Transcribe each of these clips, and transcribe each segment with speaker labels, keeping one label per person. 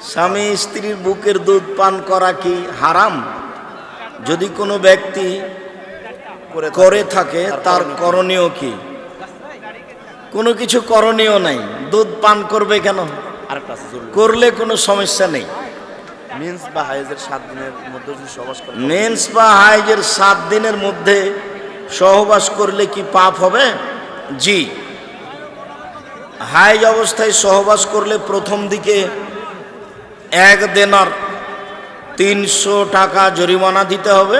Speaker 1: স্বামী স্ত্রীর বুকের দুধ পান করা কি হারাম? যদি কোনো ব্যক্তি
Speaker 2: করে
Speaker 1: থাকে তার করণীয় কি? কোনো কিছু করণীয় নাই। দুধ পান করবে কেন? করলে কোনো সমস্যা নেই।
Speaker 2: মিন্স বা হাইজের সাত দিনের মধ্যে
Speaker 1: মেন্স বা হাইজের সাত দিনের মধ্যে সহবাস করলে কি পাপ হবে? জি। হাইজ অবস্থায় সহবাস করলে প্রথম দিকে এক দেনার তিনশো টাকা জরিমানা দিতে হবে,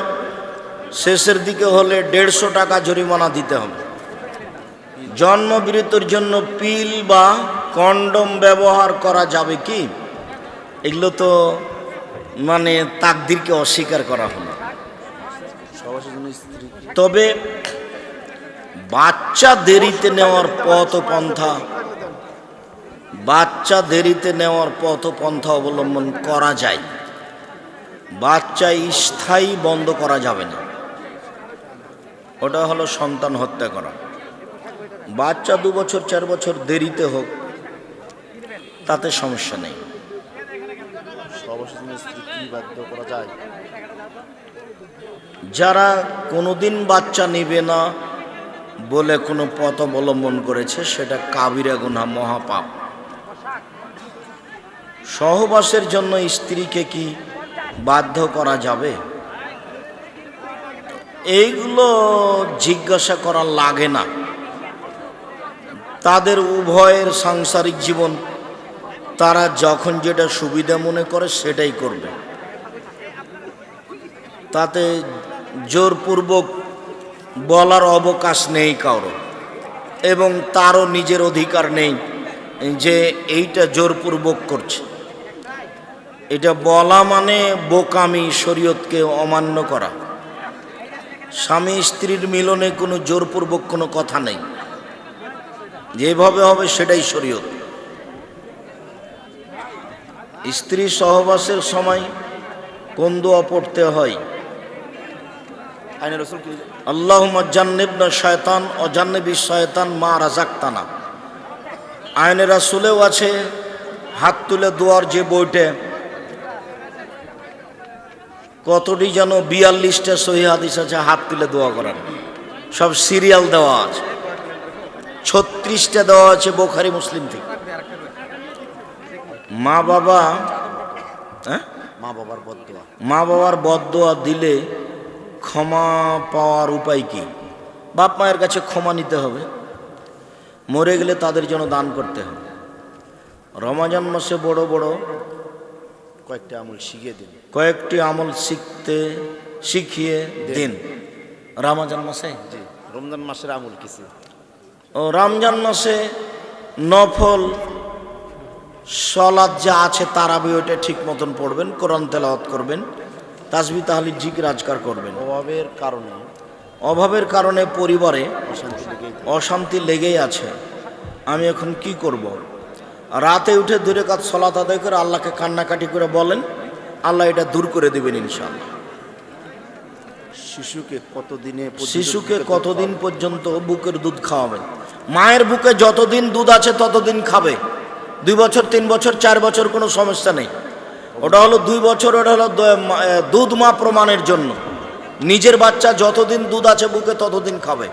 Speaker 1: শেষের দিকে হলে দেড়শো টাকা জরিমানা দিতে হবে। জন্মবিরতির জন্য পিল বা কন্ডম ব্যবহার করা যাবে কি? এগুলো তো মানে তাকদিরকে অস্বীকার করা হলো। তবে বাচ্চা দেরিতে নেওয়ার পথ ও পন্থা বাচ্চা দেরিতে নেওয়ার পথ পন্থা অবলম্বন করা যায়। বাচ্চা স্থায়ী বন্ধ করা যাবে না। ওটা হলো সন্তান হত্যা করা। বাচ্চা দু বছর চার বছর দেরিতে হোক তাতে সমস্যা নেই। যারা কোনোদিন বাচ্চা নেবে না বলে কোনো পথ অবলম্বন করেছে সেটা কাবিরা গুনা মহাপাপ। সহবাসের জন্য স্ত্রীকে কি বাধ্য করা যাবে? এইগুলো জিজ্ঞাসা করা লাগে না। তাদের উভয়ের সাংসারিক জীবন, তারা যখন যেটা সুবিধা মনে করে সেটাই করবে। তাতে জোরপূর্বক বলার অবকাশ নেই কারও, এবং তারও নিজের অধিকার নেই যে এইটা জোরপূর্বক করছে। এটা বলা মানে বোকামি শরীয়তকে অমান্য করা। স্বামী স্ত্রীর মিলনে কোনো জোরপূর্বক কোনো কথা নেই। যেভাবে হবে সেটাই শরীয়ত। স্ত্রী সহবাসের সময় কোন দোয়া পড়তে হয়?
Speaker 2: আইনের
Speaker 1: আল্লাহ জান্নিবনা শয়তান ও জান্নিবি শয়তান মা রাজাক্তানা আইনে রাসুলেও আছে হাত তুলে দোয়ার যে বইটে কতটি যেন বিয়াল্লিশটা সহি হাদিস আছে হাত তুলে দোয়া করার সব সিরিয়াল দেওয়া আছে। ছত্রিশটা দেওয়া আছে বোখারি মুসলিম থেকে। মা বাবা হ্যাঁ?
Speaker 2: মা বাবার বদয়া
Speaker 1: মা বাবার বদদোয়া দিলে ক্ষমা পাওয়ার উপায় কি? বাপ মায়ের কাছে ক্ষমা নিতে হবে। মরে গেলে তাদের জন্য দান করতে হবে। রমাজান মাসে বড় বড়
Speaker 2: কয়েকটা আমল শিখিয়ে দিন।
Speaker 1: কয়েকটি আমল শিখতে শিখিয়ে দিন। রমাজান মাসে?
Speaker 2: রমজান মাসের আমল কিছু।
Speaker 1: ও রমজান মাসে নফল সলাদ যা আছে তারাবি ওইটা ঠিক মতন পড়বেন কোরআন তেলাওয়াত করবেন তাসবি তাহলে জিক রাজকার করবেন।
Speaker 2: অভাবের কারণে।
Speaker 1: অভাবের কারণে পরিবারে
Speaker 2: অশান্তি লেগেই
Speaker 1: অশান্তি লেগেই আছে। আমি এখন কি করব। রাতে উঠে দূরে কাজ সলাত আদায় করে আল্লাহকে কান্নাকাটি করে বলেন আল্লাহ এটা দূর করে দেবেন ইনশাল্লাহ
Speaker 2: শিশুকে কতদিনে
Speaker 1: শিশুকে কতদিন পর্যন্ত বুকের দুধ খাওয়াবেন। মায়ের বুকে যতদিন দুধ আছে ততদিন খাবে। দুই বছর তিন বছর চার বছর কোনো সমস্যা নেই। ওটা হলো দুই বছর ওটা হলো দুধ মা প্রমাণের জন্য। নিজের বাচ্চা যতদিন দুধ আছে বুকে ততদিন খাবে।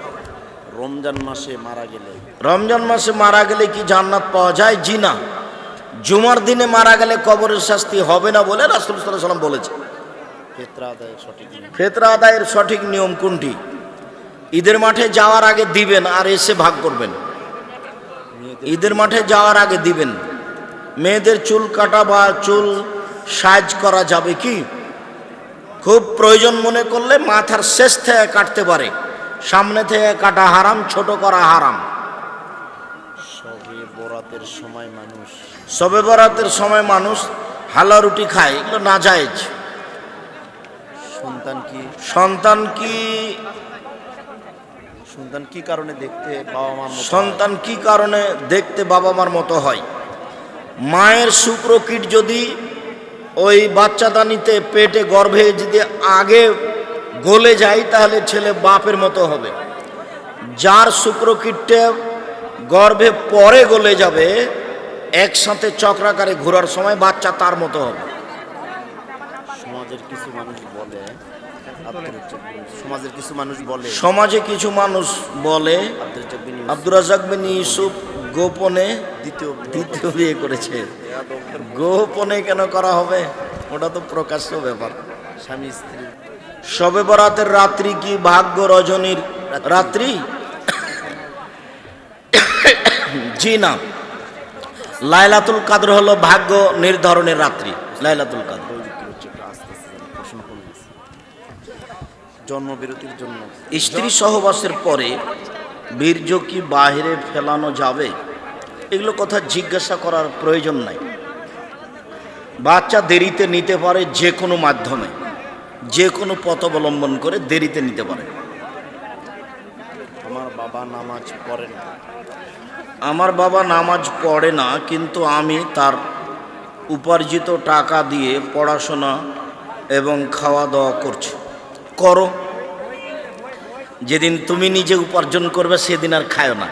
Speaker 2: রমজান মাসে মারা গেলে?
Speaker 1: রমজান মাসে মারা গেলে কি জান্নাত পাওয়া যায়? জি না। জুমার দিনে মারা গেলে কবরের শাস্তি হবে না বলে রাসুল সাল্লাম বলেছে
Speaker 2: ফেতরা আদায় সঠিক নিয়ম।
Speaker 1: আদায়ের সঠিক নিয়ম কোনটি? ঈদের মাঠে যাওয়ার আগে দিবেন আর এসে ভাগ করবেন। ঈদের মাঠে যাওয়ার আগে দিবেন। মেয়েদের চুল কাটা বা চুল সাজ করা যাবে কি? খুব প্রয়োজন মনে করলে মাথার শেষ থেকে কাটতে পারে। সামনে থেকে কাটা হারাম ছোট করা হারাম।
Speaker 2: সবে বরাতের সময় মানুষ
Speaker 1: সবে বরাতের সময় মানুষ হালা রুটি খায় এগুলো না জায়েজ।
Speaker 2: সন্তান কি?
Speaker 1: সন্তান কি?
Speaker 2: সন্তান কি কারণে দেখতে বাবা মার মতো
Speaker 1: সন্তান কি কারণে দেখতে বাবা মার মতো হয়? মায়ের শুক্রকীট যদি ওই বাচ্চাদানিতে পেটে গর্ভে যদি আগে গলে যায় তাহলে ছেলে বাপের মতো হবে। যার শুক্রকীটটা গর্ভে পরে গলে যাবে একসাথে চক্রাকারে ঘোরার সময় বাচ্চা তার মতো হবে।
Speaker 2: সমাজের কিছু মানুষ বলে সমাজের কিছু মানুষ বলে
Speaker 1: সমাজে কিছু মানুষ বলে আব্দুর রাজাক বিন ইউসুফ। গোপনে
Speaker 2: দ্বিতীয়
Speaker 1: দ্বিতীয় বিয়ে করেছে। গোপনে কেন করা হবে? ওটা তো প্রকাশ্য ব্যাপার।
Speaker 2: স্বামী স্ত্রী।
Speaker 1: শবে বরাতের রাত্রি কি ভাগ্য রজনীর? রাত্রি? জি না। লাইলাতুল কাদর হলো ভাগ্য নির্ধারণের রাত্রি। লাইলাতুল কাদর।
Speaker 2: জন্মবিরতির জন্য।
Speaker 1: স্ত্রী সহবাসের পরে বীর্য কি বাহিরে ফেলানো যাবে? এগুলো কথা জিজ্ঞাসা করার প্রয়োজন নাই। বাচ্চা দেরিতে নিতে পারে যে কোনো মাধ্যমে। যে কোনো পথ অবলম্বন করে দেরিতে নিতে পারে।
Speaker 2: আমার বাবা নামাজ পড়ে না।
Speaker 1: আমার বাবা নামাজ পড়ে না, কিন্তু আমি তার উপার্জিত টাকা দিয়ে পড়াশোনা এবং খাওয়া দাওয়া করছি। করো। যেদিন তুমি নিজে উপার্জন করবে, সেদিন আর খায় না।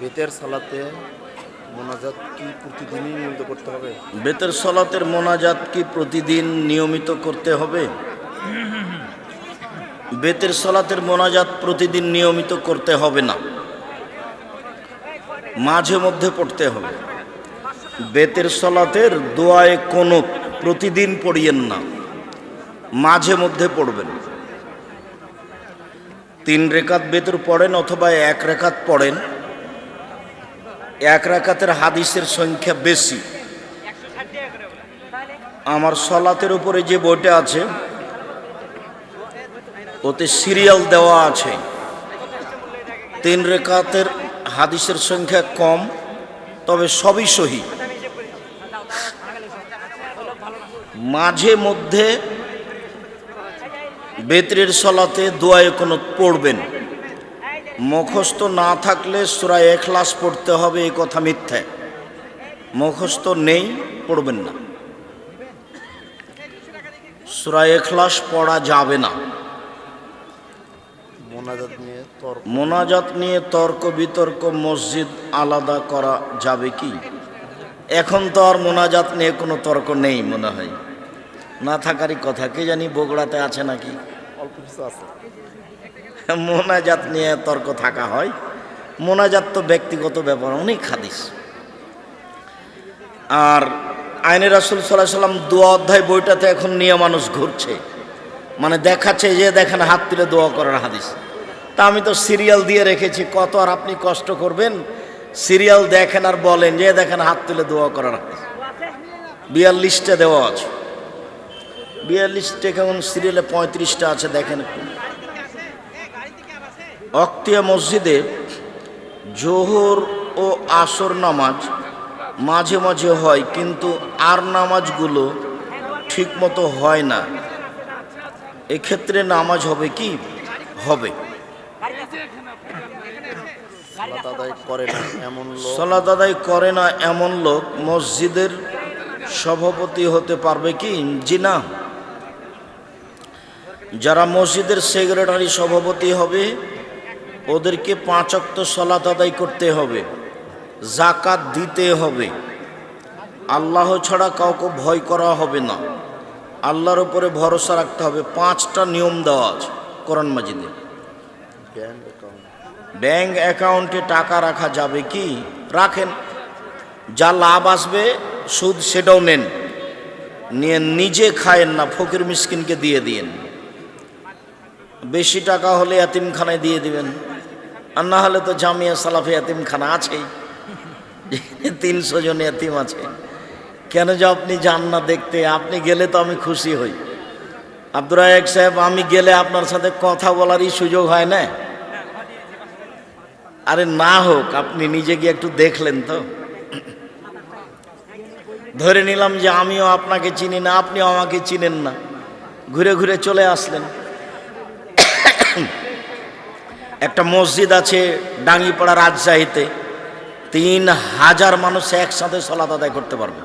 Speaker 2: বেতের সালাতে মোনাজাত কি প্রতিদিনই নিয়মিত করতে হবে?
Speaker 1: বেতের সলাতের মোনাজাত কি প্রতিদিন নিয়মিত করতে হবে? বেতের সলাতের মোনাজাত প্রতিদিন নিয়মিত করতে হবে না। মাঝে মধ্যে পড়তে হবে। বেতের সলাতের দোয়ায় কোনো প্রতিদিন পড়িয়েন না। মাঝে মধ্যে পড়বেন। তিন রেখাত বেতর পড়েন অথবা এক রেখাত পড়েন। এক রাকাতের হাদিসের সংখ্যা বেশি। আমার সলাতের উপরে যে বইটা আছে, ওতে সিরিয়াল দেওয়া আছে। তিন রেখাতের হাদিসের সংখ্যা কম, তবে সবই সহি। মাঝে মধ্যে বেতরের সলাতে দোয়ায় কোনো পড়বেন। মুখস্থ না থাকলে সুরা এখলাস পড়তে হবে এই কথা মিথ্যে। মুখস্থ নেই পড়বেন না। সুরা এখলাস পড়া যাবে না।
Speaker 2: মোনাজাত নিয়ে তর
Speaker 1: মোনাজাত নিয়ে তর্ক বিতর্ক মসজিদ আলাদা করা যাবে কি? এখন তো আর মোনাজাত নিয়ে কোনো তর্ক নেই মনে হয়। না থাকারই কথা কে জানি বগুড়াতে আছে নাকি?
Speaker 2: অল্প কিছু আছে।
Speaker 1: মোনাজাত নিয়ে তর্ক থাকা হয়। মোনাজাত তো ব্যক্তিগত ব্যাপার, অনেক হাদিস। আর আইনে রাসুল সাল্লাহ সাল্লাম দোয়া অধ্যায় বইটাতে এখন নিয়ে মানুষ ঘুরছে। মানে দেখাচ্ছে যে দেখেন হাত তুলে দোয়া করার হাদিস। তা আমি তো সিরিয়াল দিয়ে রেখেছি, কত আর আপনি কষ্ট করবেন? সিরিয়াল দেখেন আর বলেন যে দেখেন হাত তুলে দোয়া করার হাদিস। বিয়াল্লিশটা দেওয়া আছে। বিয়াল্লিশটা কেমন? সিরিয়ালে পঁয়ত্রিশটা আছে, দেখেন একটু। অক্তিয়া মসজিদে জোহর ও আসর নামাজ মাঝে মাঝে হয় কিন্তু আর নামাজগুলো ঠিকমতো হয় না। এক্ষেত্রে নামাজ হবে কি? হবে।
Speaker 2: সালাত আদায় করে না এমন লোক।
Speaker 1: সলাত আদায় করে না এমন লোক মসজিদের সভাপতি হতে পারবে কি? জি না। যারা মসজিদের সেক্রেটারি সভাপতি হবে ওদেরকে পাঁচ অক্ত সলাত আদায় করতে হবে জাকাত দিতে হবে। আল্লাহ ছাড়া কাউকে ভয় করা হবে না। আল্লাহর উপরে ভরসা রাখতে হবে। পাঁচটা নিয়ম দেওয়া আছে কোরআন মাজিদে।
Speaker 2: ব্যাংক অ্যাকাউন্টে
Speaker 1: টাকা রাখা যাবে কি? রাখেন। যা লাভ আসবে, সুদ সেটাও নেন। নিয়ে নিজে খায়েন না, ফকির মিসকিনকে দিয়ে দিয়েন। বেশি টাকা হলে এতিমখানায় দিয়ে দিবেন। আর না হলে তো জামিয়া সালাফি এতিমখানা আছেই। তিনশো জন এতিম আছে। কেন যে আপনি যান না দেখতে? আপনি গেলে তো আমি খুশি হই। আব্দুর রায়েক সাহেব, আমি গেলে আপনার সাথে কথা বলারই সুযোগ হয় না? আরে না হোক, আপনি নিজে গিয়ে একটু দেখলেন তো। ধরে নিলাম যে আমিও আপনাকে চিনি না, আপনিও আমাকে চিনেন না। ঘুরে ঘুরে চলে আসলেন। একটা মসজিদ আছে ডাঙ্গিপাড়া রাজশাহীতে। তিন হাজার মানুষ একসাথে সলাত আদায় করতে পারবে।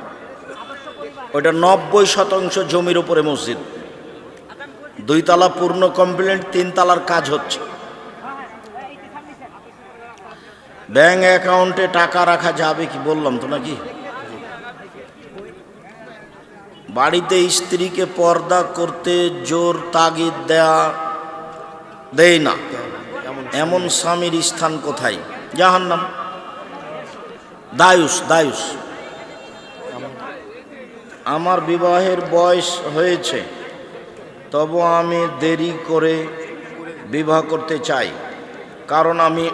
Speaker 1: ওইটা নব্বই শতাংশ জমির উপরে মসজিদ। দুই তালা পূর্ণ কমপ্লিট তিন তালার কাজ হচ্ছে। ব্যাংক অ্যাকাউন্টে টাকা রাখা যাবে কি বললাম তো নাকি? বাড়িতে স্ত্রীকে পর্দা করতে জোর তাগিদ দেয়া দেয় না।
Speaker 2: এমন
Speaker 1: স্বামীর স্থান কোথায়? জাহান্নাম দায়ুস দায়ুস। আমার বিবাহের বয়স হয়েছে, তবু আমি দেরি করে বিবাহ করতে চাই। কারণ আমি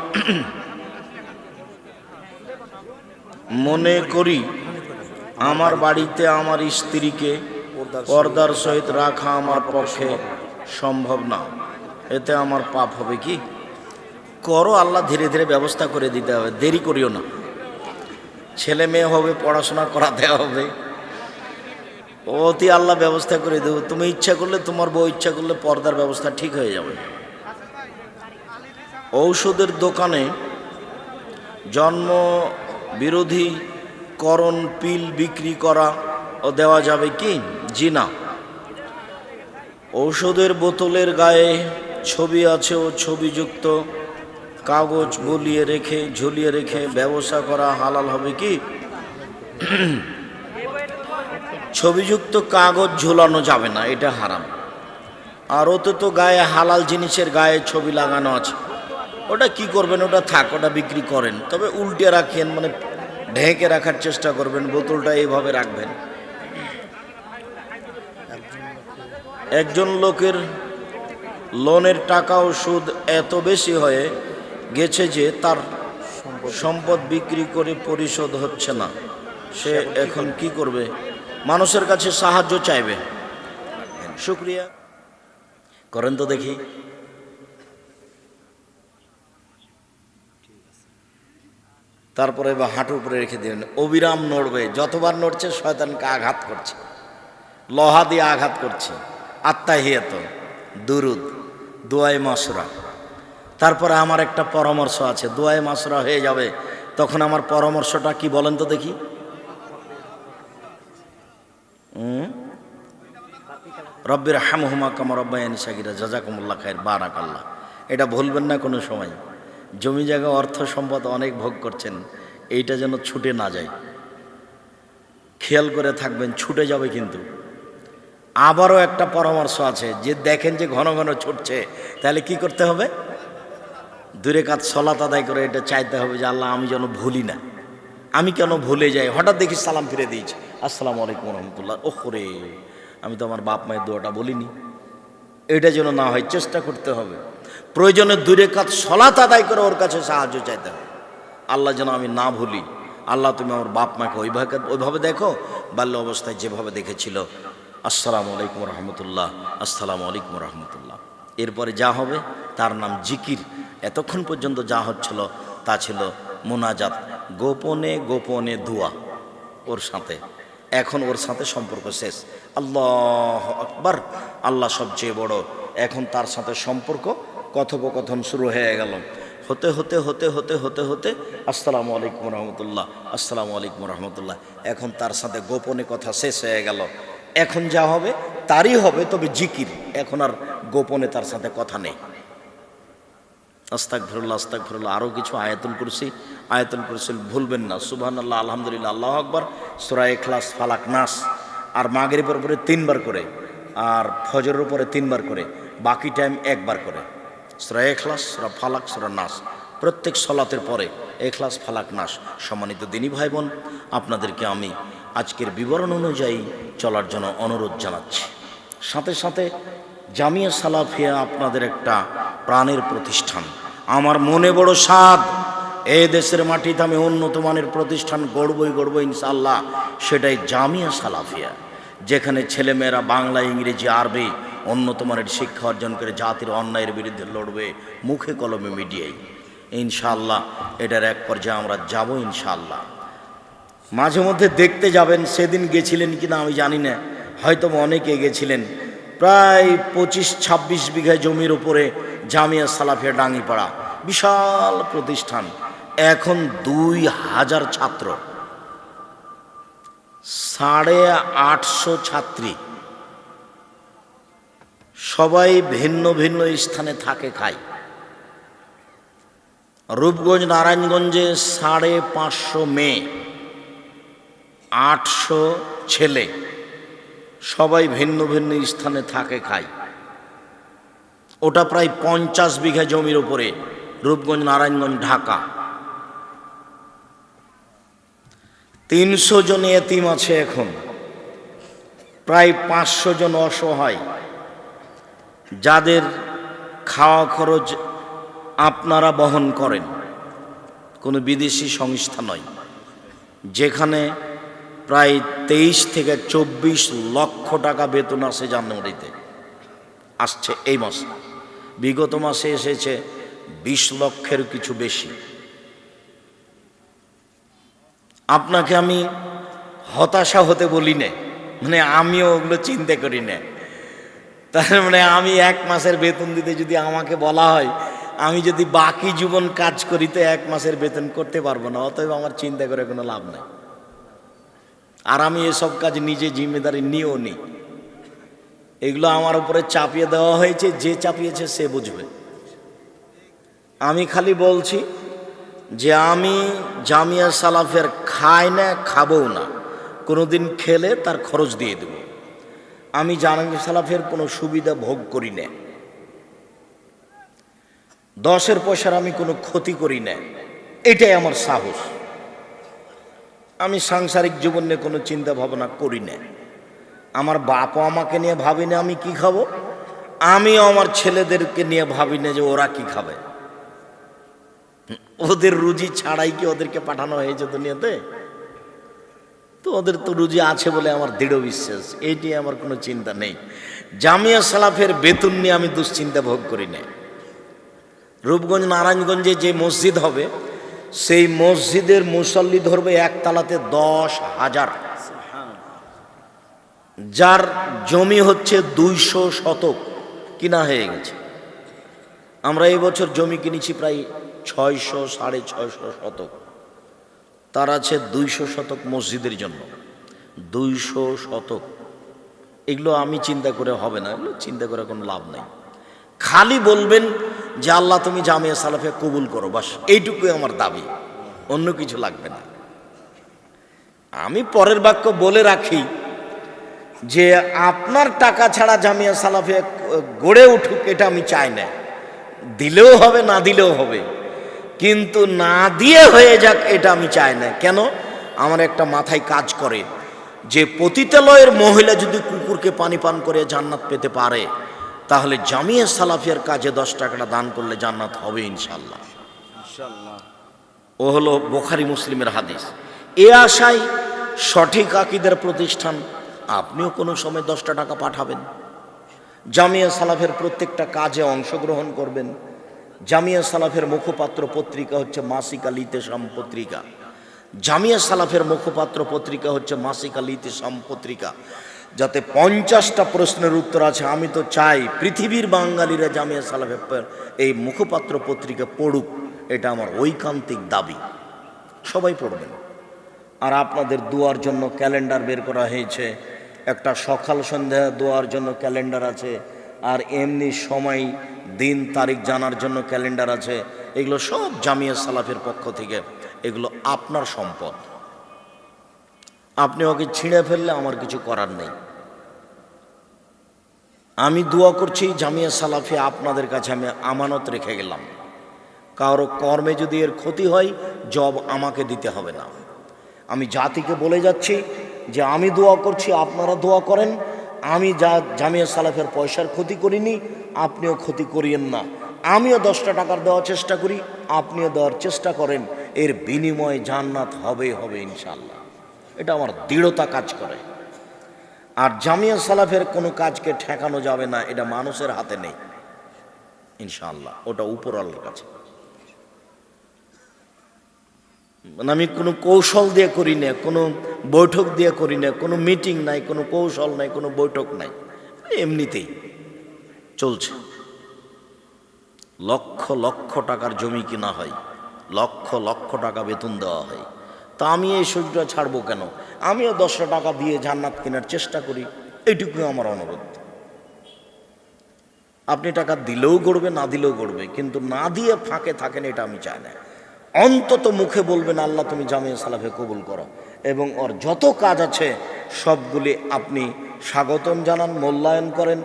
Speaker 1: মনে করি আমার বাড়িতে আমার স্ত্রীকে পর্দার সহিত রাখা আমার পক্ষে সম্ভব না। এতে আমার পাপ হবে কি? করো, আল্লাহ ধীরে ধীরে ব্যবস্থা করে দিতে হবে। দেরি করিও না। ছেলে মেয়ে হবে, পড়াশোনা করাতে হবে। অতি আল্লাহ ব্যবস্থা করে দেবো। তুমি ইচ্ছা করলে, তোমার বউ ইচ্ছা করলে পর্দার ব্যবস্থা ঠিক হয়ে যাবে। ঔষধের দোকানে জন্ম বিরোধী করণ পিল বিক্রি করা ও দেওয়া যাবে কি? জি না। ঔষধের বোতলের গায়ে ছবি আছে ও ছবিযুক্ত কাগজ বলিয়ে রেখে, ঝুলিয়ে রেখে ব্যবসা করা হালাল হবে কি? ছবিযুক্ত কাগজ ঝুলানো যাবে না, এটা হারাম। আর ওতে তো গায়ে হালাল জিনিসের গায়ে ছবি লাগানো আছে। ওটা কি করবেন? ওটা থাক, ওটা বিক্রি করেন। তবে উল্টে রাখেন মানে ঢেকে রাখার চেষ্টা করবেন, বোতলটা এইভাবে রাখবেন। একজন লোকের লোনের টাকা ও সুদ এত বেশি হয়ে গেছে যে তার সম্পদ বিক্রি করে পরিশোধ হচ্ছে না। সে এখন কি করবে? মানুষের কাছে সাহায্য চাইবে। শুক্রিয়া। করেন তো দেখি। তারপরে বা হাঁটুর উপরে রেখে দিলেন। অবিরাম নড়বে। যতবার নড়ছে শয়তানকে আঘাত করছে। লোহা দিয়ে আঘাত করছে। আত্মাহিয়াত। দুরুদ। দোয়াই মাসরা। তারপরে আমার একটা পরামর্শ আছে, দোয়ায় মাসরা হয়ে যাবে। তখন আমার পরামর্শটা কি বলেন তো দেখি? রব্বির হামহুমা কামা রব্বায়ানি সাকিরা জাজাকুমুল্লাহ খায়ের বারাক আল্লাহ এটা ভুলবেন না কোনো সময়। জমি জায়গা, অর্থ সম্পদ অনেক ভোগ করছেন, এইটা যেন ছুটে না যায়। খেয়াল করে থাকবেন, ছুটে যাবে কিন্তু। আবারও একটা পরামর্শ আছে, যে দেখেন যে ঘন ঘন ছুটছে, তাহলে কি করতে হবে? দূরে কাজ সলাত আদায় করে এটা চাইতে হবে যে আল্লাহ আমি যেন ভুলি না। আমি কেন ভুলে যাই? হঠাৎ দেখি সালাম ফিরে দিয়েছি। আসসালামু আলাইকুম রহমতুল্লাহ ওরে আমি তো আমার বাপ মায়ের দোয়াটা বলিনি। এটা যেন না হয়, চেষ্টা করতে হবে। প্রয়োজনে দূরে কাজ সলাত আদায় করে ওর কাছে সাহায্য চাইতে হবে। আল্লাহ যেন আমি না ভুলি। আল্লাহ তুমি আমার বাপ মাকে ওইভাবে ওইভাবে দেখো, বাল্য অবস্থায় যেভাবে দেখেছিল। আসসালামু আলাইকুম রহমতুল্লাহ আসসালামু আলাইকুম রহমতুল্লাহ এরপরে যা হবে তার নাম জিকির। এতক্ষণ পর্যন্ত যা হচ্ছিল, তা ছিল মোনাজাত। গোপনে গোপনে দোয়া ওর সাথে। এখন ওর সাথে সম্পর্ক শেষ। আল্লাহ আকবার। আল্লাহ সবচেয়ে বড়। এখন তার সাথে সম্পর্ক কথোপকথন শুরু হয়ে গেল। হতে হতে হতে হতে হতে হতে আসসালামু আলাইকুম রহমতুল্লাহ, আসসালামু আলাইকুম রহমতুল্লাহ। এখন তার সাথে গোপনে কথা শেষ হয়ে গেল। এখন যা হবে, তারই হবে, তবে জিকির। এখন আর গোপনে তার সাথে কথা নেই। আস্তাক ফিরুল্লাহ আস্তাক ফিরুল্লাহ আরও কিছু আয়াতুল করছি আয়াতুল কুরসি ভুলবেন না সুবহান আল্লাহ আলহামদুলিল্লাহ, আল্লাহ আকবর। সুরা এখলাস ফালাক নাস। আর মাগরিবের উপরে তিনবার করে, আর ফজরের উপরে তিনবার করে, বাকি টাইম একবার করে। সুরা এখলাস সুরা ফালাক, সুরা নাস। প্রত্যেক সলাতের পরে এখলাস ফালাক, নাস। সম্মানিত দিনী ভাই বোন আপনাদেরকে আমি আজকের বিবরণ অনুযায়ী চলার জন্য অনুরোধ জানাচ্ছি। সাথে সাথে জামিয়া সালাফিয়া আপনাদের একটা প্রাণের প্রতিষ্ঠান। আমার মনে বড় স্বাদ। এই দেশের মাটিতে আমি উন্নত মানের প্রতিষ্ঠান গড়বই গড়বো ইনশাল্লাহ সেটাই জামিয়া সালাফিয়া, যেখানে ছেলেমেয়েরা বাংলা, ইংরেজি, আরবি উন্নত মানের শিক্ষা অর্জন করে জাতির অন্যায়ের বিরুদ্ধে লড়বে মুখে কলমে মিডিয়ায়। ইনশাল্লাহ এটার এক পর্যায়ে আমরা যাব ইনশাল্লাহ মাঝে মধ্যে দেখতে যাবেন সেদিন গেছিলেন কিনা আমি জানি না হয়তো অনেকে গেছিলেন। প্রায় পঁচিশ, ছাব্বিশ বিঘা জমির উপরে জামিয়া সালাফিয়া ডাঙ্গিপাড়া, বিশাল প্রতিষ্ঠান, এখন দুই হাজার ছাত্র। সাড়ে আটশো ছাত্রী। সবাই ভিন্ন ভিন্ন স্থানে থাকে খায়। রূপগঞ্জ, নারায়ণগঞ্জে সাড়ে পাঁচশো মেয়ে, আটশো ছেলে। সবাই ভিন্ন ভিন্ন স্থানে থাকে খায়। ওটা প্রায় পঞ্চাশ বিঘা জমির উপরে, রূপগঞ্জ, নারায়ণগঞ্জ, ঢাকা। তিনশো জন এতিম আছে এখন। প্রায় পাঁচশো জন অসহায়। যাদের খাওয়া খরচ আপনারা বহন করেন, কোনো বিদেশি সংস্থা নয়, যেখানে প্রায় তেইশ থেকে চব্বিশ লক্ষ টাকা বেতন আসে জানুয়ারিতে। আসছে এই মাসে। বিগত মাসে এসেছে বিশ লক্ষের কিছু বেশি। আপনাকে আমি হতাশা হতে বলি না। মানে আমিও ওগুলো চিন্তা করি না। তার মানে আমি এক মাসের বেতন দিতে যদি আমাকে বলা হয়, আমি যদি বাকি জীবন কাজ করি তো এক মাসের বেতন করতে পারব না, অতএব আমার চিন্তা করে কোনো লাভ নেই। আর আমি এসব কাজ নিজে জিম্মেদারি নিয়েও নিই। এগুলো আমার উপরে চাপিয়ে দেওয়া হয়েছে, যে চাপিয়েছে সে বুঝবে। আমি খালি বলছি যে আমি জামিয়া সালাফের খাই না, খাবও না। কোনোদিন খেলে তার খরচ দিয়ে দেব। আমি জামিয়া সালাফের কোনো সুবিধা ভোগ করি না। দশের পয়সার আমি কোনো ক্ষতি করি না। এটাই আমার সাহস। আমি সাংসারিক জীবন কোনো চিন্তা ভাবনা করি না। আমার বাপও আমাকে নিয়ে ভাবি না আমি কি খাব? আমিও আমার ছেলেদেরকে নিয়ে ভাবি না যে ওরা কি খাবে। ওদের রুজি ছাড়াই কি ওদেরকে পাঠানো হয়েছে দুনিয়াতে? তো ওদের তো রুজি আছে বলে আমার দৃঢ় বিশ্বাস এইটি আমার কোনো চিন্তা নেই। জামিয়া সালাফের বেতন নিয়ে আমি দুশ্চিন্তা ভোগ করি না রূপগঞ্জ নারায়ণগঞ্জে যে মসজিদ হবে, সেই মসজিদের মুসল্লি ধরবে একতলাতে দশ হাজার। যার জমি হচ্ছে দুইশো শতক, কিনা হয়ে গেছে। আমরা এই বছর জমি কিনেছি প্রায় ছয়শো, সাড়ে ছয়শো শতক। তার আছে দুইশো শতক মসজিদের জন্য। দুইশো শতক। এগুলো আমি চিন্তা করে হবে না, এগুলো চিন্তা করে কোনো লাভ নেই। খালি বলবেন যে, আল্লাহ, তুমি জামিয়া সালাফে কবুল করো। বাস, এইটুকুই আমার দাবি। অন্য কিছু লাগবে না। আমি পরের বাক্য বলে রাখি যে আপনার টাকা ছাড়া জামিয়া সালাফে গড়ে উঠুক এটা আমি চাই না। দিলেও হবে না দিলেও হবে। কিন্তু না দিয়ে হয়ে যাক এটা আমি চাই না। কেন? আমার একটা মাথায় কাজ করে যে পতিতালয়ের মহিলা যদি কুকুরকে পানি পান করে জান্নাত পেতে পারে তাহলে জামিয়া সালাফিয়ার কাজে দশ টাকাটা দান করলে জান্নাত হবে ইনশাল্লাহ
Speaker 2: ইনশাল্লাহ
Speaker 1: ও হলো বোখারি মুসলিমের হাদিস। এ আশায় সঠিক আকিদের প্রতিষ্ঠান আপনিও কোনো সময় দশটা টাকা পাঠাবেন। জামিয়া সালাফের প্রত্যেকটা কাজে অংশগ্রহণ করবেন। জামিয়া সালাফের মুখপাত্র পত্রিকা হচ্ছে মাসিক আল ইতেসাম পত্রিকা। জামিয়া সালাফের মুখপাত্র পত্রিকা হচ্ছে মাসিক আল ইতেসাম পত্রিকা। যাতে পঞ্চাশটা প্রশ্নের উত্তর আছে, আমি তো চাই পৃথিবীর বাঙালিরা জামিয়া সালাফের এই মুখপাত্র পত্রিকা পড়ুক, এটা আমার ঐকান্তিক দাবি। সবাই পড়বেন। আর আপনাদের দুয়ার জন্য ক্যালেন্ডার বের করা হয়েছে। একটা সকাল সন্ধ্যা দোয়ার জন্য ক্যালেন্ডার আছে, আর এমনি সময় দিন তারিখ জানার জন্য ক্যালেন্ডার আছে। এগুলো সব জামিয়া সালাফের পক্ষ থেকে। এগুলো আপনার সম্পদ। আপনি ওকে ছিঁড়ে ফেললে আমার কিছু করার নেই। আমি দোয়া করছি, জামিয়া সালাফে আপনাদের কাছে আমি আমানত রেখে গেলাম। কারও কর্মে যদি এর ক্ষতি হয়, জব আমাকে দিতে হবে না। আমি জাতিকে বলে যাচ্ছি যে আমি দোয়া করছি, আপনারা দোয়া করেন। আমি যা জামিয়া সালাফের পয়সার ক্ষতি করিনি, আপনিও ক্ষতি করিয়েন না। আমিও দশটা টাকার দেওয়ার চেষ্টা করি, আপনিও দেওয়ার চেষ্টা করেন। এর বিনিময়ে জান্নাত হবেই হবে ইনশাল্লাহ এটা আমার দৃঢ়তা কাজ করে। আর জামিয়া সালাফের কোনো কাজকে ঠেকানো যাবে না, এটা মানুষের হাতে নেই। ইনশাআল্লাহ, ওটা উপরওয়ালার কাছে। মানে আমি কোনো কৌশল দিয়ে করি না, কোনো বৈঠক দিয়ে করি না, কোনো মিটিং নাই, কোনো কৌশল নাই, কোনো বৈঠক নাই। এমনিতেই চলছে। লক্ষ লক্ষ টাকার জমি কিনা হয়, লক্ষ লক্ষ টাকা বেতন দেওয়া হয়। তা আমি এই সুযোগটা ছাড়বো কেন? আমিও দশটা টাকা দিয়ে জান্নাত কেনার চেষ্টা করি, এইটুকুই আমার অনুরোধ। আপনি টাকা দিলেও গড়বে, না দিলেও গড়বে, কিন্তু না দিয়ে ফাঁকে থাকেন, এটা আমি চাই না। অন্তত মুখে বলবেন আল্লাহ তুমি জামিয়া সালাফে কবুল করো। এবং ওর যত কাজ আছে, সবগুলি আপনি স্বাগতম জানান, মূল্যায়ন করেন।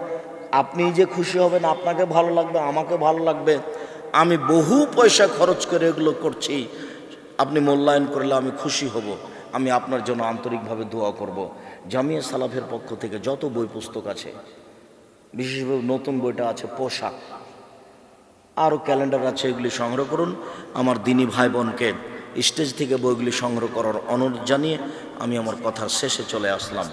Speaker 1: আপনি যে খুশি হবেন, আপনাকে ভালো লাগবে, আমাকে ভালো লাগবে। আমি বহু পয়সা খরচ করে এগুলো করছি। আপনি মূল্যায়ন করলে আমি খুশি হব। আমি আপনার জন্য আন্তরিকভাবে দোয়া করব। জামিয়া সালাফের পক্ষ থেকে যত বই পুস্তক আছে বিশেষভাবে নতুন বইটা আছে, পোশাক। আরও ক্যালেন্ডার আছে, এগুলি সংগ্রহ করুন। আমার দিনী ভাই বোনকে স্টেজ থেকে বইগুলি সংগ্রহ করার অনুরোধ জানিয়ে আমি আমার কথার শেষে চলে আসলাম।